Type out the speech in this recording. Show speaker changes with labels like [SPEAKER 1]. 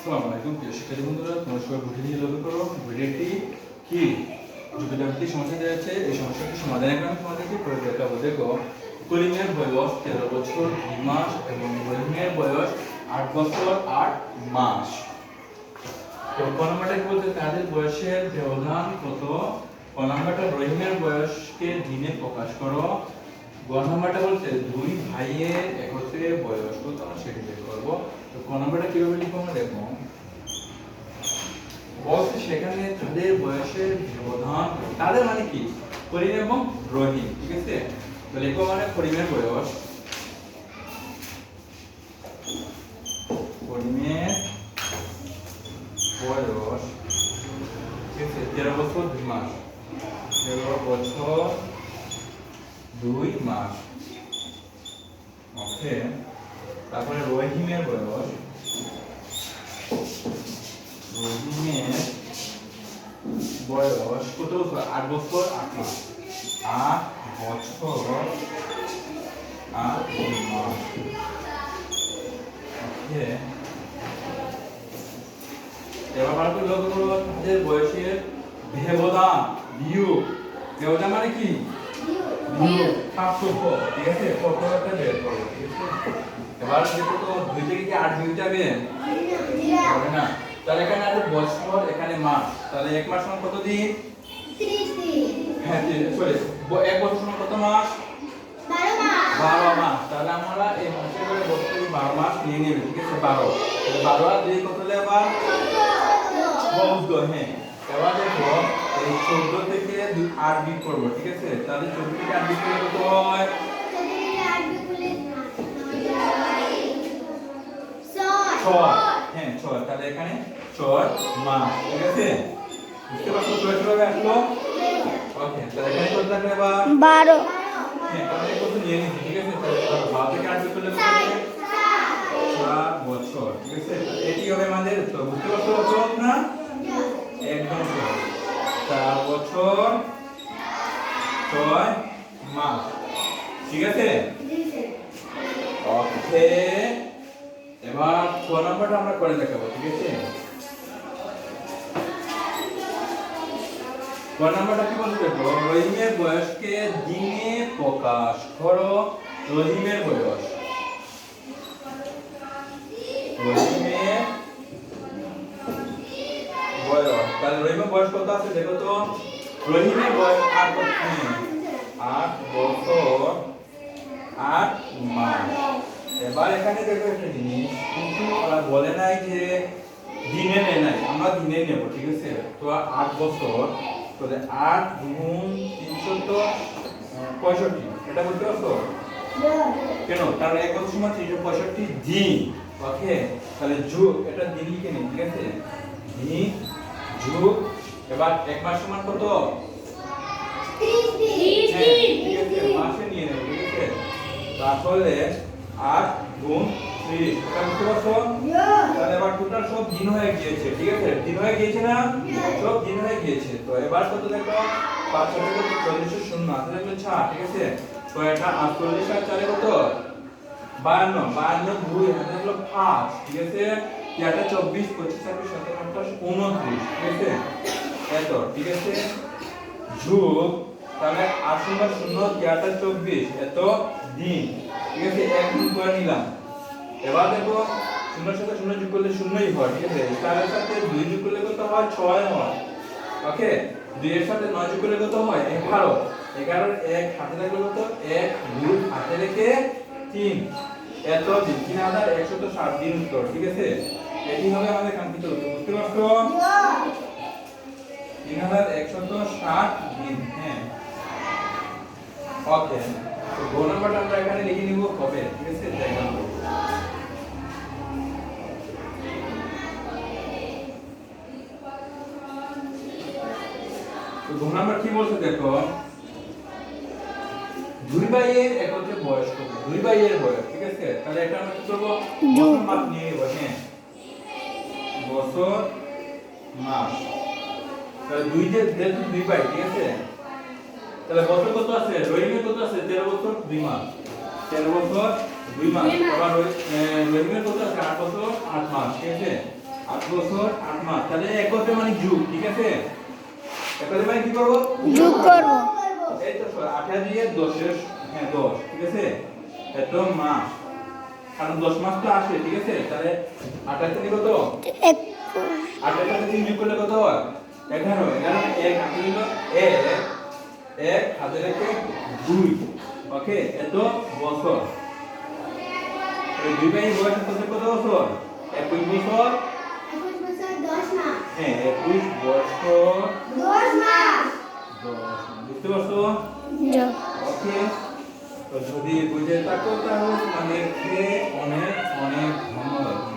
[SPEAKER 1] আসসালামু আলাইকুম প্রিয় শিক্ষার্থী বন্ধুরা, তোমরা সবাই ভিডিও নিয়ে লক্ষ্য করো, ভিডিওটি কি? জটিলাবৃত্তি সমস্যা দেওয়া আছে, এই সমস্যাটি সমাধানের কারণে তোমাদেরকে করে দেখাবো দেখো, কলিমের বয়স তেরো বছর, দুই মাস এবং রহিমের বয়স আট বছর আট মাস। তো ক কি বলতে তাদের বয়সের ব্যবধান কত? ক নাম্বারটা রহিমের বয়সকে দিনে প্রকাশ করো। নাম্বারটা বলছে দুই ভাইয়ের একত্রে বয়স আমরা সেটি বের করব। তো ক নাম্বারটা কীভাবে লিখব আমরা বলছে সেখানে তাদের বয়সের ব্যবধান, তাদের মানে কি? করিম এবং রহিম, ঠিক আছে? তো লিখব মানে করিমের বয়স। করিমের বয়স, ঠিক আছে, তেরো বছর দুই মাস তেরো বছর দুই মাস ওকে তারপরে রহিমের বয়স। রহিমের বয়স কত? আট বছর, আট মাস। আট বছর, আট মাস ওকে এবার করে লক্ষ্য করো বয়সের ব্যবধান, বিয়োগ। ব্যবধান মানে কি? বিয়োগ পার্থক্য ঠিক আছে কতটা বের করব এবার দেখো তো দুই থেকে কি আট বিয়োগ যাবে হবে না। তাহলে এখানে আছে বছর এখানে মাস। তাহলে এক মাস সমান কত দিন? হ্যাঁ সরি এক বছর সমান কত মাস? বারো মাস। তাহলে আমরা এই মাসে করে বছর বারো মাস নিয়ে নেবে ঠিক আছে? বারো। বারো আর দুই কত চৌদ্দ হ্যাঁ। এবার দেখো এই চৌদ্দ থেকে দুই আট বিট করব ঠিক আছে? তাহলে চৌদ্দ থেকে আট বিট করলে কত হয়? ছয়। হ্যাঁ ছয়। তাহলে এখানে ছয় মাস ঠিক আছে? বুঝতে পারছ? ছয় কীভাবে আসলো? ওকে তাহলে এখানে কত থাকবে এবার
[SPEAKER 2] বারো।
[SPEAKER 1] হ্যাঁ তাহলে কত নিয়ে নিচ্ছি ঠিক আছে? তাহলে বারো থেকে আট বিট করলে চার বছর ঠিক আছে? এটি হবে আমাদের বুঝতে পারছ না একদম চার বছর ছয় মাস। ঠিক আছে? ওকে। এবার ছ নম্বরটা আমরা করে দেখাবো ঠিক আছে? ক নাম্বারটা কি বলতে দেখো রহিমের বয়সকে দিনে প্রকাশ করো। রহিমের বয়স রহিমের বয়স তাহলে রহিমের বয়স কত আছে? দেখো তো। রহিমের বয়স আট বছর। আট বছর, আট মাস। এবার এখানে দেখো একটা জিনিস। কিন্তু ওরা বলে নাই যে দিনে নেয় নাই। আমরা দিনে নেব, ঠিক আছে? তো আট বছর, তাহলে আট গুণ তিনশো তো পঁয়ষট্টি। এটা বলতে পারছ? কেন? কারণ এক বছর সময় তিনশো পঁয়ষট্টি দিন ওকে? তাহলে যুগ এটা দিন লিখে নিন ঠিক আছে? দিন যুগ এবার এক মাস সমান কত? হ্যাঁ, মাসে নিয়ে নেব ঠিক আছে? তাহলে আট গুণ ত্রিশ এটা বুঝতে পারছ? তাহলে এবার টোটাল সব দিন হয়ে গিয়েছে ঠিক আছে? দিন হয়ে গিয়েছে না? সব দিন হয়ে গিয়েছে। তো এবার কত দেখো? পাঁচ কত চল্লিশ শূন্য হাতে দেখল ছাড় ঠিক আছে? তো এটা আটচল্লিশ আর চারে কত? বায়ান্ন বায়ান্ন দুই হাতে দেখল পাঁচ ঠিক আছে? এটা চব্বিশ পঁচিশ ছাব্বিশ উনত্রিশ, ঠিক আছে? এত ঠিক আছে? যুগ, তাহলে আট শূন্য তিয়াটা চব্বিশ, এত দিন, ঠিক আছে? এক গুণ করে নিলাম। এবার দেখো, শূন্যের সাথে শূন্য যোগ করলে শূন্যই হয়, ঠিক আছে? চারের সাথে দুই যোগ করলে কত হয়? ছয় হয়। ওকে? দুই এর সাথে নয় যোগ করলে কত হয়? এগারো। এগারোর এক হাতে রাখলে কত? এক দুই হাতে রেখে তিন। এত দিন। তিন হাজার একশত ষাট দিন উত্তর, ঠিক আছে? এটি হবে আমাদের কাঙ্ক্ষিত উত্তর বুঝতে পারছ? তিন হাজার একশত ষাট দিন হ্যাঁ। ওকে তো নাম্বারটা আমরা এখানে লিখে নিব কবে? ঠিক আছে জায়গা তো নাম্বার কি বলছে দেখো? দুই ভাইয়ের একত্রে বয়স কত? দুই ভাইয়ের বয়স ঠিক আছে? তাহলে এটা আমরা কি করব? মাস নিয়ে নেব হ্যাঁ। বছর মাস। তাহলে দুই যে যেহেতু দুই ভাই ঠিক আছে? তাহলে বছর কত আছে? রহিমের কত আছে? তেরো বছর দুই মাস। তেরো বছর দুই মাস। আবার রহি- রহিমের কত আছে? আট বছর আট মাস ঠিক আছে? আট বছর আট মাস। তাহলে একত্রে মানে যুগ ঠিক আছে? একত্রে মানে কি করব?
[SPEAKER 2] যোগ করব।
[SPEAKER 1] এই তো আঠাশ দিয়ে দশের হ্যাঁ দশ ঠিক আছে? এত মাস। কারণ দশ মাস তো আসে ঠিক আছে? তাহলে আঠাশ থেকে কত?
[SPEAKER 2] এক।
[SPEAKER 1] আঠাশ সাথে তিন যোগ করলে কত হয়? এগারো। এগারো এক হাতে দিল এক। এক হাতে রেখে দুই। ওকে? এত বছর। এই দুই ভাই বয়স কত কত বছর? একুশ বছর। হ্যাঁ একুশ বছর। দশ মাস। বুঝতে পারছ? ওকে। তো যদি বুঝে থাকো তাহলে তোমাদেরকে অনেক অনেক ধন্যবাদ।